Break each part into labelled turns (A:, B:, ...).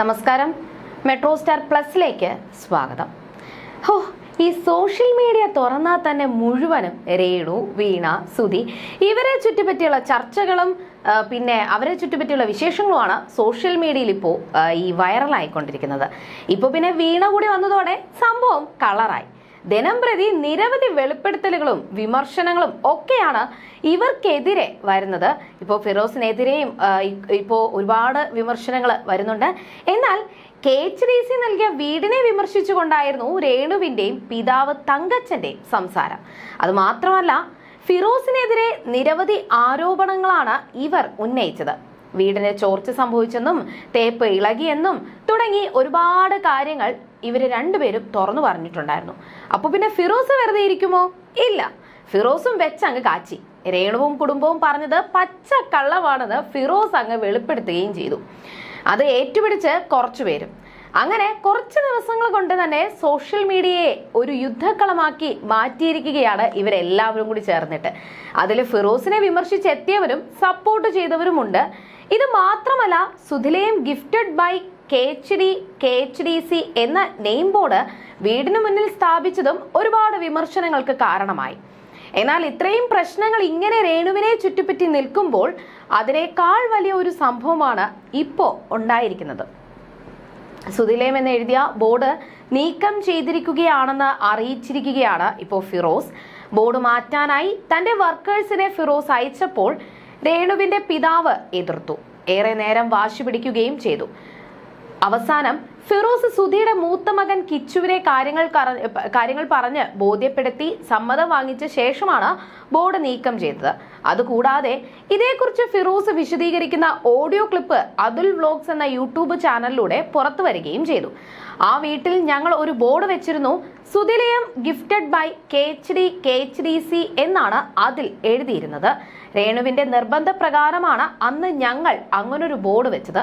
A: നമസ്കാരം. Metro star പ്ലസിലേക്ക് സ്വാഗതം. ഹോ ഈ സോഷ്യൽ മീഡിയ തുറന്നാൽ തന്നെ മുഴുവനും രേണു വീണ സുധി ഇവരെ ചുറ്റിപ്പറ്റിയുള്ള ചർച്ചകളും പിന്നെ അവരെ ചുറ്റിപ്പറ്റിയുള്ള വിശേഷങ്ങളുമാണ് സോഷ്യൽ മീഡിയയിൽ ഇപ്പോൾ ഈ വൈറലായിക്കൊണ്ടിരിക്കുന്നത്. ഇപ്പോൾ പിന്നെ വീണ കൂടി വന്നതോടെ സംഭവം കളറായി. ദിനം പ്രതി നിരവധി വെളിപ്പെടുത്തലുകളും വിമർശനങ്ങളും ഒക്കെയാണ് ഇവർക്കെതിരെ വരുന്നത്. ഇപ്പോൾ ഫിറോസിനെതിരെയും ഇപ്പോൾ ഒരുപാട് വിമർശനങ്ങൾ വരുന്നുണ്ട്. എന്നാൽ കെ എച്ച് ഡി സി നൽകിയ വീടിനെ വിമർശിച്ചുകൊണ്ടായിരുന്നു രേണുവിന്റെയും പിതാവ് തങ്കച്ചന്റെയും സംസാരം. അത് മാത്രമല്ല ഫിറോസിനെതിരെ നിരവധി ആരോപണങ്ങളാണ് ഇവർ ഉന്നയിച്ചത്. വീടിന് ചോർച്ച സംഭവിച്ചെന്നും തേപ്പ് ഇളകിയെന്നും തുടങ്ങി ഒരുപാട് കാര്യങ്ങൾ ഇവർ രണ്ടുപേരും തുറന്നു പറഞ്ഞിട്ടുണ്ടായിരുന്നു. അപ്പൊ പിന്നെ ഫിറോസ് വെറുതെ ഇരിക്കുമോ? ഇല്ല. ഫിറോസും വെച്ചങ്ങ് കാച്ചി. രേണുവും കുടുംബവും പറഞ്ഞത് പച്ച കള്ളമാണെന്ന് ഫിറോസ് അങ്ങ് വെളിപ്പെടുത്തുകയും ചെയ്തു. അത് ഏറ്റുപിടിച്ച് കുറച്ചുപേരും അങ്ങനെ കുറച്ച് ദിവസങ്ങൾ കൊണ്ട് തന്നെ സോഷ്യൽ മീഡിയയെ ഒരു യുദ്ധക്കളമാക്കി മാറ്റിയിരിക്കുകയാണ് ഇവരെല്ലാവരും കൂടി ചേർന്നിട്ട്. അതിൽ ഫിറോസിനെ വിമർശിച്ചെത്തിയവരും സപ്പോർട്ട് ചെയ്തവരുമുണ്ട്. ഇത് മാത്രമല്ല സുധിലയും gifted by K H D K H D C എന്ന നെയിം ബോർഡ് വീടിന് മുന്നിൽ സ്ഥാപിച്ചതും ഒരുപാട് വിമർശനങ്ങൾക്ക് കാരണമായി. എന്നാൽ ഇത്രയും പ്രശ്നങ്ങൾ ഇങ്ങനെ രേണുവിനെ ചുറ്റിപ്പറ്റി നിൽക്കുമ്പോൾ അതിനേക്കാൾ വലിയ ഒരു സംഭവമാണ് ഇപ്പോൾ ഉണ്ടായിരിക്കുന്നത്. സുധിലേം എന്ന് എഴുതിയ ബോർഡ് നീക്കം ചെയ്തിരിക്കുകയാണെന്ന് അറിയിച്ചിരിക്കുകയാണ് ഇപ്പോൾ ഫിറോസ്. ബോർഡ് മാറ്റാനായി തന്റെ വർക്കേഴ്സിനെ ഫിറോസ് അയച്ചപ്പോൾ രേണുവിന്റെ പിതാവ് എതിർത്തു. ഏറെ നേരം വാശി പിടിക്കുകയും ചെയ്തു. അവസാനം ഫിറോസ് സുധിയുടെ മൂത്ത മകൻ കിച്ചുവിനെ കാര്യങ്ങൾ കാര്യങ്ങൾ പറഞ്ഞ് ബോധ്യപ്പെടുത്തി സമ്മതം വാങ്ങിച്ച ശേഷമാണ് ബോർഡ് നീക്കം ചെയ്തത്. അതുകൂടാതെ ഇതേക്കുറിച്ച് ഫിറോസ് വിശദീകരിക്കുന്ന ഓഡിയോ ക്ലിപ്പ് അതുൽ വ്ലോഗ്സ് എന്ന യൂട്യൂബ് ചാനലിലൂടെ പുറത്തു വരികയും ചെയ്തു. ആ വീട്ടിൽ ഞങ്ങൾ ഒരു ബോർഡ് വെച്ചിരുന്നു. Sudhilayam gifted by K H D K H D C എന്നാണ് അതിൽ എഴുതിയിരുന്നത്. രേണുവിന്റെ നിർബന്ധപ്രകാരമാണ് അന്ന് ഞങ്ങൾ അങ്ങനൊരു ബോർഡ് വെച്ചത്.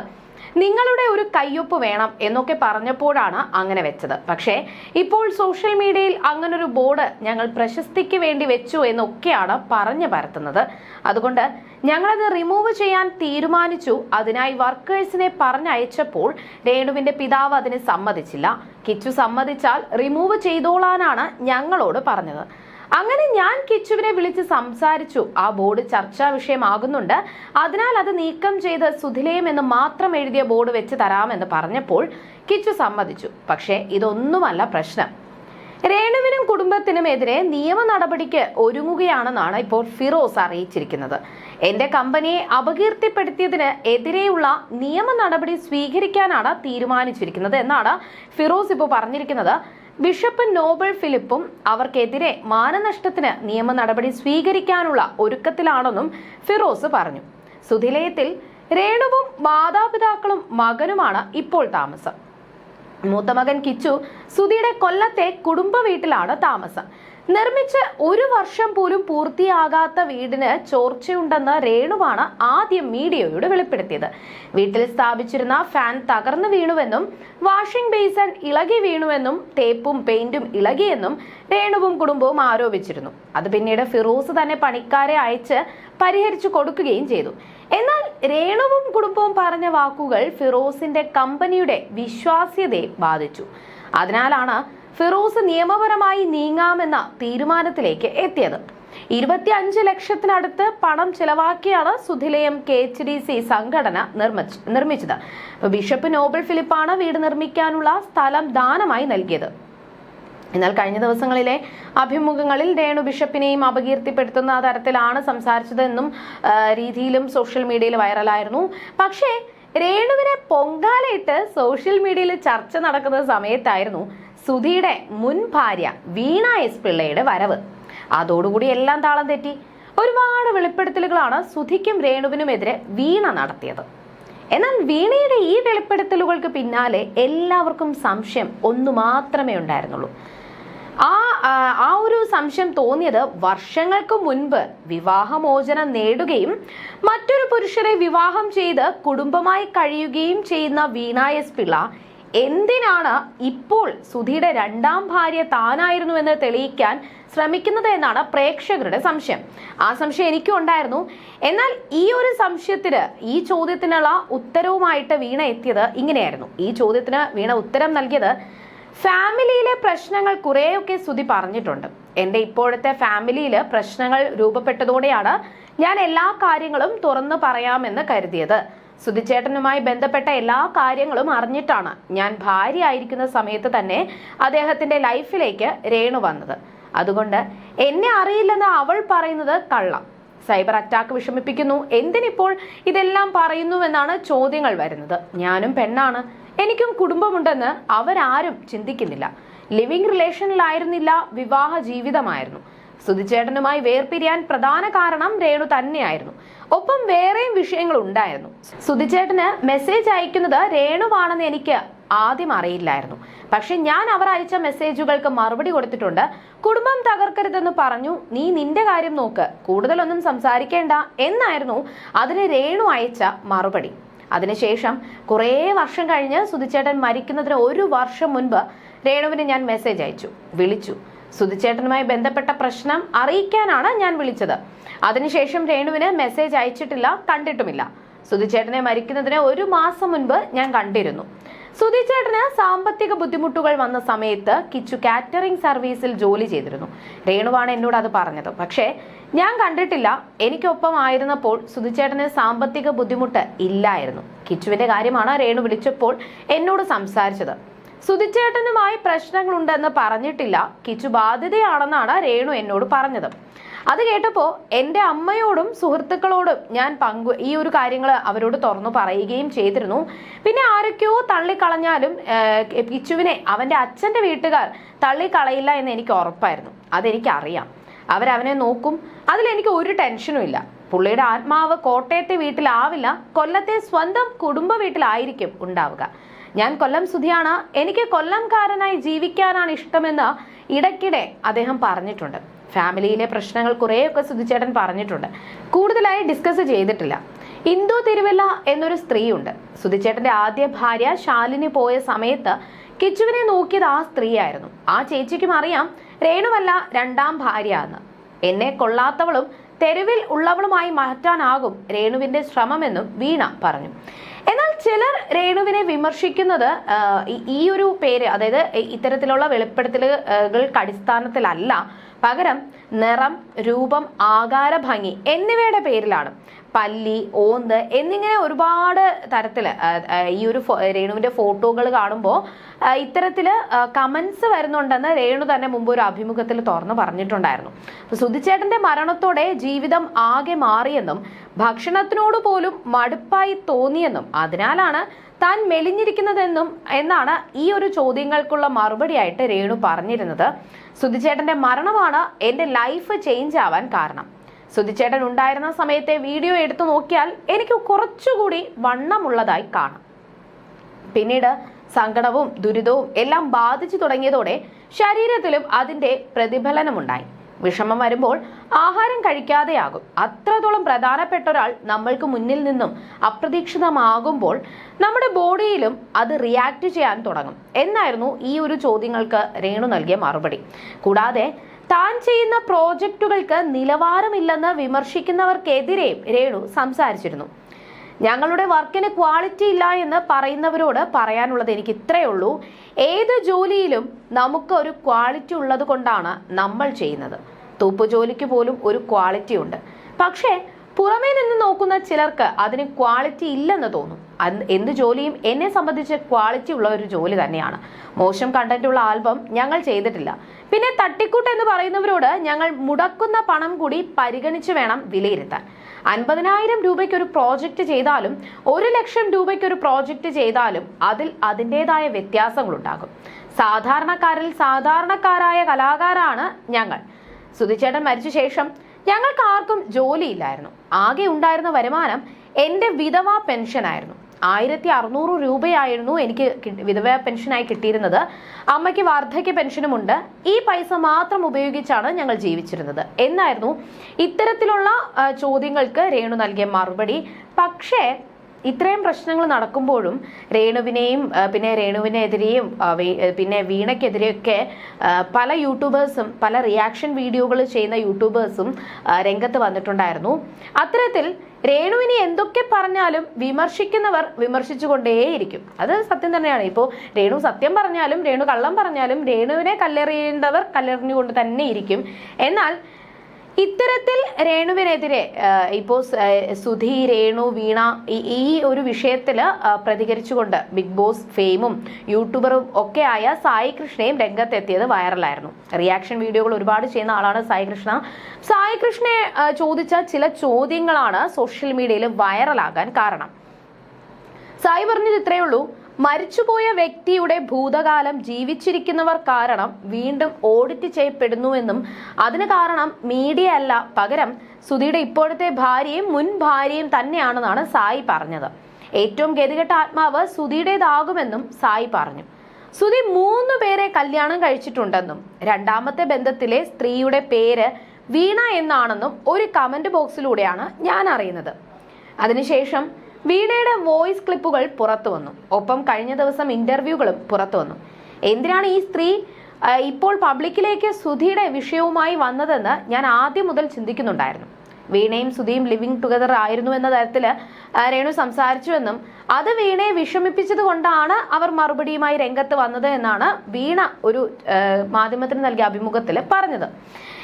A: നിങ്ങളുടെ ഒരു കയ്യൊപ്പ് വേണം എന്നൊക്കെ പറഞ്ഞപ്പോഴാണ് അങ്ങനെ വെച്ചത്. പക്ഷേ ഇപ്പോൾ സോഷ്യൽ മീഡിയയിൽ അങ്ങനൊരു ബോർഡ് ഞങ്ങൾ പ്രശസ്തിക്ക് വേണ്ടി വെച്ചു എന്നൊക്കെയാണ് പറഞ്ഞു പരത്തുന്നത്. അതുകൊണ്ട് ഞങ്ങളത് റിമൂവ് ചെയ്യാൻ തീരുമാനിച്ചു. അതിനായി വർക്കേഴ്സിനെ പറഞ്ഞയച്ചപ്പോൾ രേണുവിന്റെ പിതാവ് അതിന് സമ്മതിച്ചില്ല. കിച്ചു സമ്മതിച്ചാൽ റിമൂവ് ചെയ്തോളാനാണ് ഞങ്ങളോട് പറഞ്ഞത്. അങ്ങനെ ഞാൻ കിച്ചുവിനെ വിളിച്ച് സംസാരിച്ചു. ആ ബോർഡ് ചർച്ചാ വിഷയമാകുന്നുണ്ട്. അതിനാൽ അത് നീക്കം ചെയ്ത് സുധിലയം എന്ന് മാത്രം എഴുതിയ ബോർഡ് വെച്ച് തരാമെന്ന് പറഞ്ഞപ്പോൾ കിച്ചു സമ്മതിച്ചു. പക്ഷേ ഇതൊന്നുമല്ല പ്രശ്നം. രേണുവിനും കുടുംബത്തിനുമെതിരെ നിയമ നടപടിക്ക് ഒരുങ്ങുകയാണെന്നാണ് ഇപ്പോൾ ഫിറോസ് അറിയിച്ചിരിക്കുന്നത്. എന്റെ കമ്പനിയെ അപകീർത്തിപ്പെടുത്തിയതിന് എതിരെയുള്ള നിയമ നടപടി സ്വീകരിക്കാനാണ് തീരുമാനിച്ചിരിക്കുന്നത് എന്നാണ് ഫിറോസ് ഇപ്പോൾ പറഞ്ഞിരിക്കുന്നത്. ബിഷപ്പ് നോബൽ ഫിലിപ്പും അവർക്കെതിരെ മാനനഷ്ടത്തിന് നിയമ നടപടി സ്വീകരിക്കാനുള്ള ഒരുക്കത്തിലാണെന്നും ഫിറോസ് പറഞ്ഞു. സുധിലയത്തിൽ രേണുവും മാതാപിതാക്കളും മകനുമാണ് ഇപ്പോൾ താമസം. മൂത്തമകൻ കിച്ചു സുധിയുടെ കൊല്ലത്തെ കുടുംബ വീട്ടിലാണ് താമസം. നിർമ്മിച്ച് ഒരു വർഷം പോലും പൂർത്തിയാകാത്ത വീടിന് ചോർച്ചയുണ്ടെന്ന് രേണുവാണ് ആദ്യം മീഡിയയോട് വെളിപ്പെടുത്തിയത്. വീട്ടിൽ സ്ഥാപിച്ചിരുന്ന ഫാൻ തകർന്നു വീണുവെന്നും വാഷിംഗ് ബേസൺ ഇളകി വീണുവെന്നും തേപ്പും പെയിന്റും ഇളകിയെന്നും രേണുവും കുടുംബവും ആരോപിച്ചിരുന്നു. അത് പിന്നീട് ഫിറോസ് തന്നെ പണിക്കാരെ അയച്ച് പരിഹരിച്ചു കൊടുക്കുകയും ചെയ്തു. എന്നാൽ രേണുവും കുടുംബവും പറഞ്ഞ വാക്കുകൾ ഫിറോസിന്റെ കമ്പനിയുടെ വിശ്വാസ്യതയെ ബാധിച്ചു. അതിനാലാണ് ഫിറോസ് നിയമപരമായി നീങ്ങാമെന്ന തീരുമാനത്തിലേക്ക് എത്തിയത്. ഇരുപത്തി അഞ്ച് ലക്ഷത്തിനടുത്ത് പണം ചെലവാക്കിയാണ് Sudhilayam K H D C സംഘടന നിർമ്മിച്ച നിർമ്മിച്ചത്. ബിഷപ്പ് നോബൽ ഫിലിപ്പാണ് വീട് നിർമ്മിക്കാനുള്ള സ്ഥലം ദാനമായി നൽകിയത്. എന്നാൽ കഴിഞ്ഞ ദിവസങ്ങളിലെ അഭിമുഖങ്ങളിൽ രേണു ബിഷപ്പിനെയും അപകീർത്തിപ്പെടുത്തുന്ന തരത്തിലാണ് സംസാരിച്ചതെന്നും രീതിയിലും സോഷ്യൽ മീഡിയയിൽ വൈറലായിരുന്നു. പക്ഷേ രേണുവിനെ പൊങ്കാലയിട്ട് സോഷ്യൽ മീഡിയയിൽ ചർച്ച നടക്കുന്ന സമയത്തായിരുന്നു സുധിയുടെ മുൻ ഭാര്യ വീണ എസ് പിള്ളയുടെ വരവ്. അതോടുകൂടി എല്ലാം താളം തെറ്റി. ഒരുപാട് വെളിപ്പെടുത്തലുകളാണ് സുധിക്കും രേണുവിനുമെതിരെ വീണ നടത്തിയത്. എന്നാൽ വീണയുടെ ഈ വെളിപ്പെടുത്തലുകൾക്ക് പിന്നാലെ എല്ലാവർക്കും സംശയം ഒന്നു മാത്രമേ ഉണ്ടായിരുന്നുള്ളൂ. ആ ആ, ഒരു സംശയം തോന്നിയത് വർഷങ്ങൾക്ക് മുൻപ് വിവാഹമോചനം നേടുകയും മറ്റൊരു പുരുഷരെ വിവാഹം ചെയ്ത് കുടുംബമായി കഴിയുകയും ചെയ്യുന്ന വീണ എസ് പിള്ള എന്തിനാണ് ഇപ്പോൾ സുധിയുടെ രണ്ടാം ഭാര്യ താനായിരുന്നു എന്ന് തെളിയിക്കാൻ ശ്രമിക്കുന്നത് എന്നാണ് പ്രേക്ഷകരുടെ സംശയം. ആ സംശയം എനിക്കും ഉണ്ടായിരുന്നു. എന്നാൽ ഈ ഒരു സംശയത്തിന് ഈ ചോദ്യത്തിനുള്ള ഉത്തരവുമായിട്ട് വീണ എത്തിയത് ഇങ്ങനെയായിരുന്നു. ഈ ചോദ്യത്തിന് വീണ ഉത്തരം നൽകിയത് ഫാമിലിയിലെ പ്രശ്നങ്ങൾ കുറേയൊക്കെ സുധി പറഞ്ഞിട്ടുണ്ട്. എന്റെ ഇപ്പോഴത്തെ ഫാമിലിയിൽ പ്രശ്നങ്ങൾ രൂപപ്പെട്ടതോടെയാണ് ഞാൻ എല്ലാ കാര്യങ്ങളും തുറന്നു പറയാമെന്ന് കരുതിയത്. സുധിച്ചേട്ടനുമായി ബന്ധപ്പെട്ട എല്ലാ കാര്യങ്ങളും അറിഞ്ഞിട്ടാണ് ഞാൻ ഭാര്യ ആയിരിക്കുന്ന സമയത്ത് തന്നെ അദ്ദേഹത്തിന്റെ ലൈഫിലേക്ക് രേണു വന്നത്. അതുകൊണ്ട് എന്നെ അറിയില്ലെന്ന് അവൾ പറയുന്നത് കള്ളം. Cyber attack വിഷമിപ്പിക്കുന്നു. എന്തിനിപ്പോൾ ഇതെല്ലാം പറയുന്നുവെന്നാണ് ചോദ്യങ്ങൾ വരുന്നത്. ഞാനും പെണ്ണാണ്. എനിക്കും കുടുംബമുണ്ടെന്ന് അവരാരും ചിന്തിക്കുന്നില്ല. ലിവിംഗ് റിലേഷനിലായിരുന്നില്ല വിവാഹ ജീവിതമായിരുന്നു. സുധിച്ചേട്ടനുമായി വേർപിരിയാൻ പ്രധാന കാരണം രേണു തന്നെയായിരുന്നു. ഒപ്പം വേറെയും വിഷയങ്ങൾ ഉണ്ടായിരുന്നു സുധിച്ചേട്ടന് മെസ്സേജ് അയക്കുന്നത് രേണുവാണെന്ന് എനിക്ക് ആദ്യം അറിയില്ലായിരുന്നു. പക്ഷെ ഞാൻ അവർ അയച്ച മെസ്സേജുകൾക്ക് മറുപടി കൊടുത്തിട്ടുണ്ട്. കുടുംബം തകർക്കരുതെന്ന് പറഞ്ഞു. നീ നിന്റെ കാര്യം നോക്ക്. കൂടുതലൊന്നും സംസാരിക്കേണ്ട എന്നായിരുന്നു അതിന് രേണു അയച്ച മറുപടി. അതിനുശേഷം കുറേ വർഷം കഴിഞ്ഞ് സുധിച്ചേട്ടൻ മരിക്കുന്നതിന് ഒരു വർഷം മുൻപ് രേണുവിന് ഞാൻ മെസ്സേജ് അയച്ചു. വിളിച്ചു. സുധിച്ചേട്ടനുമായി ബന്ധപ്പെട്ട പ്രശ്നം അറിയിക്കാനാണ് ഞാൻ വിളിച്ചത്. അതിനുശേഷം രേണുവിന് മെസ്സേജ് അയച്ചിട്ടില്ല കണ്ടിട്ടുമില്ല. സുധിച്ചേട്ടനെ മരിക്കുന്നതിന് ഒരു മാസം മുൻപ് ഞാൻ കണ്ടിരുന്നു. സുധിച്ചേട്ടന് സാമ്പത്തിക ബുദ്ധിമുട്ടുകൾ വന്ന സമയത്ത് കിച്ചു കാറ്ററിംഗ് സർവീസിൽ ജോലി ചെയ്തിരുന്നു. രേണുവാണ് എന്നോട് അത് പറഞ്ഞത്. പക്ഷേ ഞാൻ കണ്ടിട്ടില്ല. എനിക്കൊപ്പം ആയിരുന്നപ്പോൾ സുധിച്ചേട്ടന് സാമ്പത്തിക ബുദ്ധിമുട്ട് ഇല്ലായിരുന്നു. കിച്ചുവിന്റെ കാര്യമാണ് രേണു വിളിച്ചപ്പോൾ എന്നോട് സംസാരിച്ചത്. സുധിച്ചേട്ടനുമായി പ്രശ്നങ്ങളുണ്ടെന്ന് പറഞ്ഞിട്ടില്ല. കിച്ചു ബാധ്യതയാണെന്നാണ് രേണു എന്നോട് പറഞ്ഞത്. അത് കേട്ടപ്പോൾ എന്റെ അമ്മയോടും സുഹൃത്തുക്കളോടും ഞാൻ പങ്കു ഈ ഒരു കാര്യങ്ങൾ അവരോട് തുറന്നു പറയുകയും ചെയ്തിരുന്നു. പിന്നെ ആരൊക്കെയോ തള്ളിക്കളഞ്ഞാലും കിച്ചുവിനെ അവന്റെ അച്ഛന്റെ വീട്ടുകാർ തള്ളിക്കളയില്ല എന്ന് എനിക്ക് ഉറപ്പായിരുന്നു. അതെനിക്കറിയാം. അവരവനെ നോക്കും. അതിലെനിക്ക് ഒരു ടെൻഷനും ഇല്ല. പുള്ളിയുടെ ആത്മാവ് കോട്ടയത്തെ വീട്ടിലാവില്ല. കൊല്ലത്തെ സ്വന്തം കുടുംബ വീട്ടിലായിരിക്കും ഉണ്ടാവുക. ഞാൻ കൊല്ലം സുധിയാണ്. എനിക്ക് കൊല്ലംകാരനായി ജീവിക്കാനാണ് ഇഷ്ടമെന്ന് ഇടയ്ക്കിടെ അദ്ദേഹം പറഞ്ഞിട്ടുണ്ട്. ഫാമിലിയിലെ പ്രശ്നങ്ങൾ കുറേയൊക്കെ സുധിച്ചേട്ടൻ പറഞ്ഞിട്ടുണ്ട്. കൂടുതലായി ഡിസ്കസ് ചെയ്തിട്ടില്ല. ഇന്ദു തിരുവല്ല എന്നൊരു സ്ത്രീയുണ്ട്. സുധിച്ചേട്ടന്റെ ആദ്യ ഭാര്യ ശാലിനി പോയ സമയത്ത് കിച്ചുവിനെ നോക്കിയത് ആ സ്ത്രീയായിരുന്നു. ആ ചേച്ചിക്കും അറിയാം രേണുവല്ല രണ്ടാം ഭാര്യ എന്ന് എന്നെ കൊള്ളാത്തവളും തെരുവിൽ ഉള്ളവളുമായി മാറ്റാനാകും രേണുവിന്റെ ശ്രമമെന്നും വീണ പറഞ്ഞു. എന്നാൽ ചിലർ രേണുവിനെ വിമർശിക്കുന്നത് ഈ- ഒരു പേര് അതായത് ഇത്തരത്തിലുള്ള വെളിപ്പെടുത്തലുകൾക്ക് അടിസ്ഥാനത്തിലല്ല. പകരം നിറം രൂപം ആകാര ഭംഗി എന്നിവയുടെ പേരിലാണ്. പല്ലി ഓന്ത് എന്നിങ്ങനെ ഒരുപാട് തരത്തിൽ ഈ ഒരു രേണുവിന്റെ ഫോട്ടോകൾ കാണുമ്പോൾ ഇത്തരത്തിൽ കമന്റ്സ് വരുന്നുണ്ടെന്ന് രേണു തന്നെ മുമ്പ് ഒരു അഭിമുഖത്തിൽ തുറന്നു പറഞ്ഞിട്ടുണ്ടായിരുന്നു. സുധിച്ചേട്ടന്റെ മരണത്തോടെ ജീവിതം ആകെ മാറിയെന്നും ഭക്ഷണത്തിനോട് പോലും മടുപ്പായി തോന്നിയെന്നും അതിനാലാണ് താൻ മെലിഞ്ഞിരിക്കുന്നതെന്നും എന്നാണ് ഈ ഒരു ചോദ്യങ്ങൾക്കുള്ള മറുപടിയായിട്ട് രേണു പറഞ്ഞിരുന്നത്. സുധിച്ചേട്ടന്റെ മരണമാണ് എന്റെ ലൈഫ് ചേഞ്ച് ആവാൻ കാരണം. സുധിച്ചേട്ടൻ ഉണ്ടായിരുന്ന സമയത്തെ വീഡിയോ എടുത്തു നോക്കിയാൽ എനിക്ക് കുറച്ചുകൂടി വണ്ണമുള്ളതായി കാണാം. പിന്നീട് സങ്കടവും ദുരിതവും എല്ലാം ബാധിച്ചു തുടങ്ങിയതോടെ ശരീരത്തിലും അതിന്റെ പ്രതിഫലനമുണ്ടായി. വിഷമം വരുമ്പോൾ ആഹാരം കഴിക്കാതെയാകും. അത്രത്തോളം പ്രധാനപ്പെട്ട ഒരാൾ നമ്മൾക്ക് മുന്നിൽ നിന്നും അപ്രതീക്ഷിതമാകുമ്പോൾ നമ്മുടെ ബോഡിയിലും അത് റിയാക്ട് ചെയ്യാൻ തുടങ്ങും. എന്നായിരുന്നു ഈ ഒരു ചോദ്യങ്ങൾക്ക് രേണു നൽകിയ മറുപടി. കൂടാതെ താൻ ചെയ്യുന്ന പ്രോജക്റ്റുകൾക്ക് നിലവാരമില്ലെന്ന് വിമർശിക്കുന്നവർക്കെതിരെയും രേണു സംസാരിച്ചിരുന്നു. ഞങ്ങളുടെ വർക്കിന് ക്വാളിറ്റി ഇല്ല എന്ന് പറയുന്നവരോട് പറയാനുള്ളത് എനിക്ക് ഇത്രയേ ഉള്ളൂ. ഏത് ജോലിയിലും നമുക്ക് ഒരു ക്വാളിറ്റി ഉള്ളത് കൊണ്ടാണ് നമ്മൾ ചെയ്യുന്നത്. തൂപ്പ് ജോലിക്ക് പോലും ഒരു ക്വാളിറ്റി ഉണ്ട്. പക്ഷേ പുറമേ നിന്ന് നോക്കുന്ന ചിലർക്ക് അതിന് ക്വാളിറ്റി ഇല്ലെന്ന് തോന്നും. എന്ത് ജോലിയും എന്നെ സംബന്ധിച്ച് ക്വാളിറ്റി ഉള്ള ഒരു ജോലി തന്നെയാണ്. മോശം കണ്ടന്റുള്ള ആൽബം ഞങ്ങൾ ചെയ്തിട്ടില്ല. പിന്നെ തട്ടിക്കൂട്ട് എന്ന് പറയുന്നവരോട് ഞങ്ങൾ മുടക്കുന്ന പണം കൂടി പരിഗണിച്ച് വേണം വിലയിരുത്താൻ. അൻപതിനായിരം രൂപയ്ക്ക് ഒരു പ്രോജക്റ്റ് ചെയ്താലും ഒരു ലക്ഷം രൂപയ്ക്ക് ഒരു പ്രോജക്റ്റ് ചെയ്താലും അതിൽ അതിന്റെതായ വ്യത്യാസങ്ങളുണ്ടാകും. സാധാരണക്കാരിൽ സാധാരണക്കാരായ കലാകാരാണ് ഞങ്ങൾ. സുധിച്ചേട്ടൻ മരിച്ച ശേഷം ഞങ്ങൾക്ക് ആർക്കും ജോലിയില്ലായിരുന്നു. ആകെ ഉണ്ടായിരുന്ന വരുമാനം എന്റെ വിധവാ പെൻഷനായിരുന്നു. ആയിരത്തി അറുന്നൂറ് രൂപയായിരുന്നു എനിക്ക് വിധവ പെൻഷനായി കിട്ടിയിരുന്നത്. അമ്മയ്ക്ക് വാർദ്ധക്യ പെൻഷനുമുണ്ട്. ഈ പൈസ മാത്രം ഉപയോഗിച്ചാണ് ഞങ്ങൾ ജീവിച്ചിരുന്നത്. എന്നായിരുന്നു ഇത്തരത്തിലുള്ള ചോദ്യങ്ങൾക്ക് രേണു നൽകിയ മറുപടി. പക്ഷേ ഇത്രയും പ്രശ്നങ്ങൾ നടക്കുമ്പോഴും രേണുവിനെയും പിന്നെ രേണുവിനെതിരെയും പിന്നെ വീണയ്ക്കെതിരെയൊക്കെ പല യൂട്യൂബേഴ്സും പല റിയാക്ഷൻ വീഡിയോകൾ ചെയ്യുന്ന യൂട്യൂബേഴ്സും രംഗത്ത് വന്നിട്ടുണ്ടായിരുന്നു. അത്തരത്തിൽ രേണുവിനെ എന്തൊക്കെ പറഞ്ഞാലും വിമർശിക്കുന്നവർ വിമർശിച്ചുകൊണ്ടേയിരിക്കും. അത് സത്യം തന്നെയാണ്. ഇപ്പോൾ രേണു സത്യം പറഞ്ഞാലും രേണു കള്ളം പറഞ്ഞാലും രേണുവിനെ കല്ലെറിയേണ്ടവർ കല്ലെറിഞ്ഞുകൊണ്ട് തന്നെ ഇരിക്കും എന്നാൽ ഇത്തരത്തിൽ രേണുവിനെതിരെ ആഹ്, ഇപ്പോ സ്- ആഹ്, സുധി രേണു വീണ ഈ ഒരു വിഷയത്തിൽ പ്രതികരിച്ചുകൊണ്ട് ബിഗ് ബോസ് ഫെയിമും യൂട്യൂബറും ഒക്കെ ആയ സായി കൃഷ്ണയും രംഗത്തെത്തിയത് വൈറലായിരുന്നു. റിയാക്ഷൻ വീഡിയോകൾ ഒരുപാട് ചെയ്യുന്ന ആളാണ് സായി കൃഷ്ണ. സായി കൃഷ്ണയെ ചോദിച്ച ചില ചോദ്യങ്ങളാണ് സോഷ്യൽ മീഡിയയിൽ വൈറലാകാൻ കാരണം. സായി പറഞ്ഞത് ഇത്രയേ ഉള്ളൂ. മരിച്ചുപോയ വ്യക്തിയുടെ ഭൂതകാലം ജീവിച്ചിരിക്കുന്നവർ കാരണം വീണ്ടും ഓഡിറ്റ് ചെയ്യപ്പെടുന്നുവെന്നും അതിന് കാരണം മീഡിയ അല്ല പകരം സുധിയുടെ ഇപ്പോഴത്തെ ഭാര്യയും മുൻ ഭാര്യയും തന്നെയാണെന്നാണ് സായി പറഞ്ഞത്. ഏറ്റവും ഗതികെട്ട ആത്മാവ് സുധിയുടേതാകുമെന്നും സായി പറഞ്ഞു. സുധി മൂന്ന് പേരെ കല്യാണം കഴിച്ചിട്ടുണ്ടെന്നും രണ്ടാമത്തെ ബന്ധത്തിലെ സ്ത്രീയുടെ പേര് വീണ എന്നാണെന്നും ഒരു കമന്റ് ബോക്സിലൂടെയാണ് ഞാൻ അറിയുന്നത്. അതിനുശേഷം വീണയുടെ വോയിസ് ക്ലിപ്പുകൾ പുറത്തു വന്നു. ഒപ്പം കഴിഞ്ഞ ദിവസം ഇന്റർവ്യൂകളും പുറത്തു വന്നു. എന്തിനാണ് ഈ സ്ത്രീ ഇപ്പോൾ പബ്ലിക്കിലേക്ക് സുധിയുടെ വിഷയവുമായി വന്നതെന്ന് ഞാൻ ആദ്യം മുതൽ ചിന്തിക്കുന്നുണ്ടായിരുന്നു. വീണയും സുധിയും ലിവിങ് ടുഗദർ ആയിരുന്നു എന്ന തരത്തിൽ രേണു സംസാരിച്ചുവെന്നും അത് വീണയെ വിഷമിപ്പിച്ചത് കൊണ്ടാണ് അവർ മറുപടിയുമായി രംഗത്ത് വന്നത് എന്നാണ് വീണ ഒരു മാധ്യമത്തിന് നൽകിയ അഭിമുഖത്തിൽ പറഞ്ഞത്.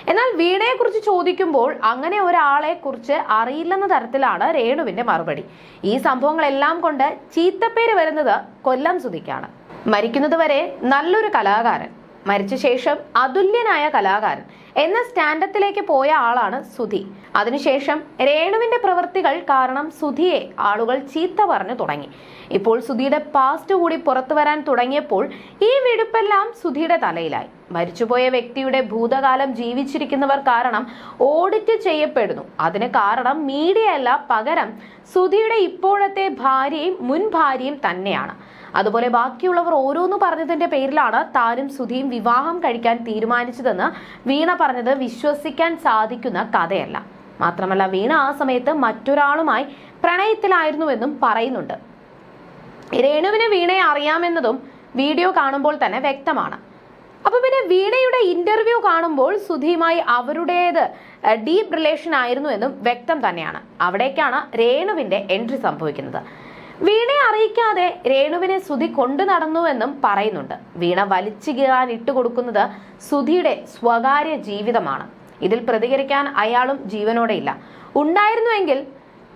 A: എന്നാൽ വീണയെ കുറിച്ച് ചോദിക്കുമ്പോൾ അങ്ങനെ ഒരാളെ കുറിച്ച് അറിയില്ലെന്ന തരത്തിലാണ് രേണുവിന്റെ മറുപടി. ഈ സംഭവങ്ങളെല്ലാം കൊണ്ട് ചീത്തപ്പേര് വരുന്നത് കൊല്ലം സുധിക്കാണ്. മരിക്കുന്നത് വരെ നല്ലൊരു കലാകാരൻ. മരിച്ച ശേഷം അതുല്യനായ കലാകാരൻ. എന്ന സ്റ്റാൻഡത്തിലേക്ക് പോയ ആളാണ് സുധി. അതിനുശേഷം രേണുവിന്റെ പ്രവൃത്തികൾ കാരണം സുധിയെ ആളുകൾ ചീത്ത പറഞ്ഞു തുടങ്ങി. ഇപ്പോൾ സുധിയുടെ പാസ്റ്റ് കൂടി പുറത്തു വരാൻ തുടങ്ങിയപ്പോൾ ഈ വെടുപ്പെല്ലാം സുധിയുടെ തലയിലായി. മരിച്ചുപോയ വ്യക്തിയുടെ ഭൂതകാലം ജീവിച്ചിരിക്കുന്നവർ കാരണം ഓഡിറ്റ് ചെയ്യപ്പെടുന്നു. അതിന് കാരണം മീഡിയ അല്ല പകരം സുധിയുടെ ഇപ്പോഴത്തെ ഭാര്യയും മുൻ ഭാര്യയും തന്നെയാണ്. അതുപോലെ ബാക്കിയുള്ളവർ ഓരോന്ന് പറഞ്ഞതിന്റെ പേരിലാണ് താനും സുധിയും വിവാഹം കഴിക്കാൻ തീരുമാനിച്ചതെന്ന് വീണ പറഞ്ഞത് വിശ്വസിക്കാൻ സാധിക്കുന്ന കഥയല്ല. മാത്രമല്ല വീണ ആ സമയത്ത് മറ്റൊരാളുമായി പ്രണയത്തിലായിരുന്നുവെന്നും പറയുന്നുണ്ട്. രേണുവിന് വീണയെ അറിയാമെന്നതും വീഡിയോ കാണുമ്പോൾ തന്നെ വ്യക്തമാണ്. അപ്പൊ പിന്നെ വീണയുടെ ഇന്റർവ്യൂ കാണുമ്പോൾ സുധിയുമായി അവരുടേത് ഡീപ് റിലേഷൻ ആയിരുന്നു എന്നും വ്യക്തം തന്നെയാണ്. അവിടേക്കാണ് രേണുവിന്റെ എൻട്രി സംഭവിക്കുന്നത്. വീണയെ അറിയിക്കാതെ രേണുവിനെ സുധി കൊണ്ടു നടന്നുവെന്നും പറയുന്നുണ്ട്. വീണ വലിച്ചു കീറാൻ ഇട്ടുകൊടുക്കുന്നത് സുധിയുടെ സ്വകാര്യ ജീവിതമാണ്. ഇതിൽ പ്രതികരിക്കാൻ അയാളും ജീവനോടെ ഇല്ല. ഉണ്ടായിരുന്നുവെങ്കിൽ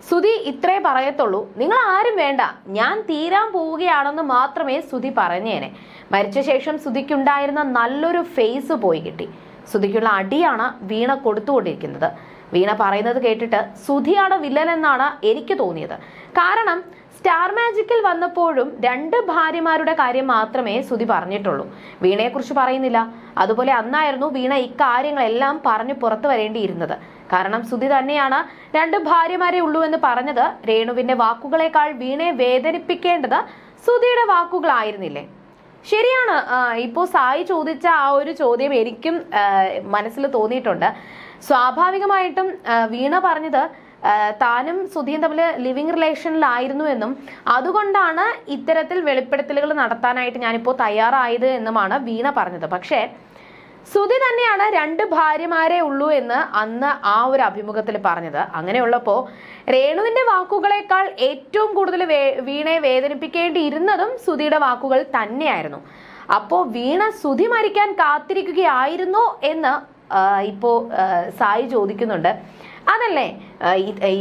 A: സുധി ഇത്രേ പറയത്തുള്ളൂ. നിങ്ങൾ ആരും വേണ്ട. ഞാൻ തീരാൻ പോവുകയാണെന്ന് മാത്രമേ സുധി പറഞ്ഞേനെ. മരിച്ച ശേഷം സുധിക്കുണ്ടായിരുന്ന നല്ലൊരു ഫേസ് പോയി കിട്ടി. സുധിക്കുള്ള അടിയാണ് വീണ കൊടുത്തുകൊണ്ടിരിക്കുന്നത്. വീണ പറയുന്നത് കേട്ടിട്ട് സുധിയാണ് വില്ലനെന്നാണ് എനിക്ക് തോന്നിയത്. കാരണം സ്റ്റാർ മാജിക്കിൽ വന്നപ്പോഴും രണ്ട് ഭാര്യമാരുടെ കാര്യം മാത്രമേ സുതി പറഞ്ഞിട്ടുള്ളൂ. വീണയെക്കുറിച്ച് പറയുന്നില്ല. അതുപോലെ അന്നായിരുന്നു വീണ ഇക്കാര്യങ്ങളെല്ലാം പറഞ്ഞു പുറത്തു വരേണ്ടിയിരുന്നത്. കാരണം സുതി തന്നെയാണ് രണ്ട് ഭാര്യമാരെ ഉള്ളൂ എന്ന് പറഞ്ഞത്. രേണുവിന്റെ വാക്കുകളെക്കാൾ വീണയെ വേദനിപ്പിക്കേണ്ടത് സുധിയുടെ വാക്കുകളായിരുന്നില്ലേ? ശരിയാണ്. ഇപ്പോൾ സായി ചോദിച്ച ആ ഒരു ചോദ്യം എനിക്കും മനസ്സിൽ തോന്നിയിട്ടുണ്ട്. സ്വാഭാവികമായിട്ടും വീണ പറഞ്ഞത് താനും സുധിയും തമ്മിൽ ലിവിങ് റിലേഷനിലായിരുന്നു എന്നും അതുകൊണ്ടാണ് ഇത്തരത്തിൽ വെളിപ്പെടുത്തലുകൾ നടത്താനായിട്ട് ഞാനിപ്പോൾ തയ്യാറായത് എന്നുമാണ് വീണ പറഞ്ഞത്. പക്ഷേ സുധി തന്നെയാണ് രണ്ട് ഭാര്യമാരെ ഉള്ളൂ എന്ന് അന്ന് ആ ഒരു അഭിമുഖത്തിൽ പറഞ്ഞത്. അങ്ങനെയുള്ളപ്പോൾ രേണുവിന്റെ വാക്കുകളേക്കാൾ ഏറ്റവും കൂടുതൽ വീണയെ വേദനിപ്പിക്കേണ്ടിയിരുന്നതും സുധിയുടെ വാക്കുകൾ തന്നെയായിരുന്നു. അപ്പോൾ വീണ സുധി മരിക്കാൻ കാത്തിരിക്കുകയായിരുന്നോ എന്ന് ഇപ്പോ സായി ചോദിക്കുന്നുണ്ട്. അതല്ലേ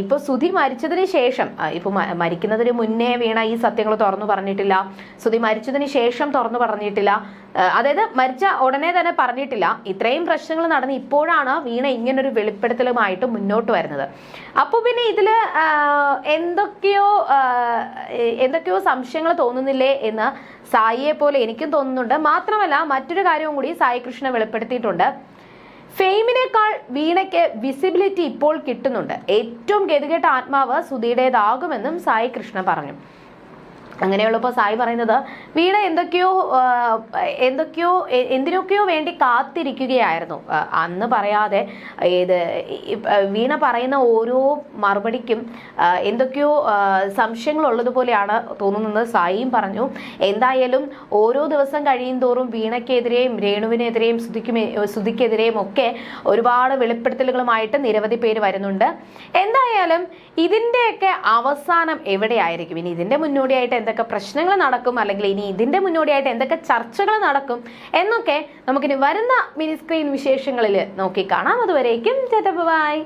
A: ഇപ്പൊ സുധി മരിച്ചതിന് ശേഷം ഇപ്പൊ മരിക്കുന്നതിന് മുന്നേ വീണ ഈ സത്യങ്ങൾ തുറന്നു പറഞ്ഞിട്ടില്ല. സുധി മരിച്ചതിന് ശേഷം തുറന്നു പറഞ്ഞിട്ടില്ല. അതായത് മരിച്ച ഉടനെ തന്നെ പറഞ്ഞിട്ടില്ല. ഇത്രയും പ്രശ്നങ്ങൾ നടന്ന് ഇപ്പോഴാണ് വീണ ഇങ്ങനൊരു വെളിപ്പെടുത്തലുമായിട്ട് മുന്നോട്ട് വരുന്നത്. അപ്പോൾ പിന്നെ ഇതിൽ എന്തൊക്കെയോ എന്തൊക്കെയോ സംശയങ്ങൾ തോന്നുന്നില്ലേ എന്ന് സായിയെ പോലെ എനിക്കും തോന്നുന്നുണ്ട്. മാത്രമല്ല മറ്റൊരു കാര്യവും കൂടി സായി കൃഷ്ണ വെളിപ്പെടുത്തിയിട്ടുണ്ട്. ഫെയിമിനേക്കാൾ വീണയ്ക്ക് വിസിബിലിറ്റി ഇപ്പോൾ കിട്ടുന്നുണ്ട്. ഏറ്റവും ഗതികെട്ട ആത്മാവ് സുധിയുടേതാകുമെന്നും സായി കൃഷ്ണ പറഞ്ഞു. അങ്ങനെയുള്ളപ്പോൾ സായി പറയുന്നത് വീണ എന്തൊക്കെയോ എന്തൊക്കെയോ എന്തിനൊക്കെയോ വേണ്ടി കാത്തിരിക്കുകയായിരുന്നു. അന്ന് പറയാതെ ഈ- വീണ പറയുന്ന ഓരോ മറുപടിക്കും എന്തൊക്കെയോ സംശയങ്ങൾ ഉള്ളതുപോലെയാണ് തോന്നുന്നത് സായിയും പറഞ്ഞു. എന്തായാലും ഓരോ ദിവസം കഴിയും തോറും വീണയ്ക്കെതിരെയും രേണുവിനെതിരെയും ശ്രുതിക്കുമെ ശ്രുതിക്കെതിരെയും ഒക്കെ ഒരുപാട് വെളിപ്പെടുത്തലുകളുമായിട്ട് നിരവധി പേര് വരുന്നുണ്ട്. എന്തായാലും ഇതിന്റെയൊക്കെ അവസാനം എവിടെയായിരിക്കും? ഇനി ഇതിന്റെ മുന്നോടിയായിട്ട് എന്തൊക്കെ പ്രശ്നങ്ങൾ നടക്കും അല്ലെങ്കിൽ ഇനി ഇതിന്റെ മുന്നോടിയായിട്ട് എന്തൊക്കെ ചർച്ചകൾ നടക്കും എന്നൊക്കെ നമുക്കിനി വരുന്ന മിനിസ്ക്രീൻ വിശേഷങ്ങളിൽ നോക്കി കാണാം. അതുവരേക്കും ബൈ.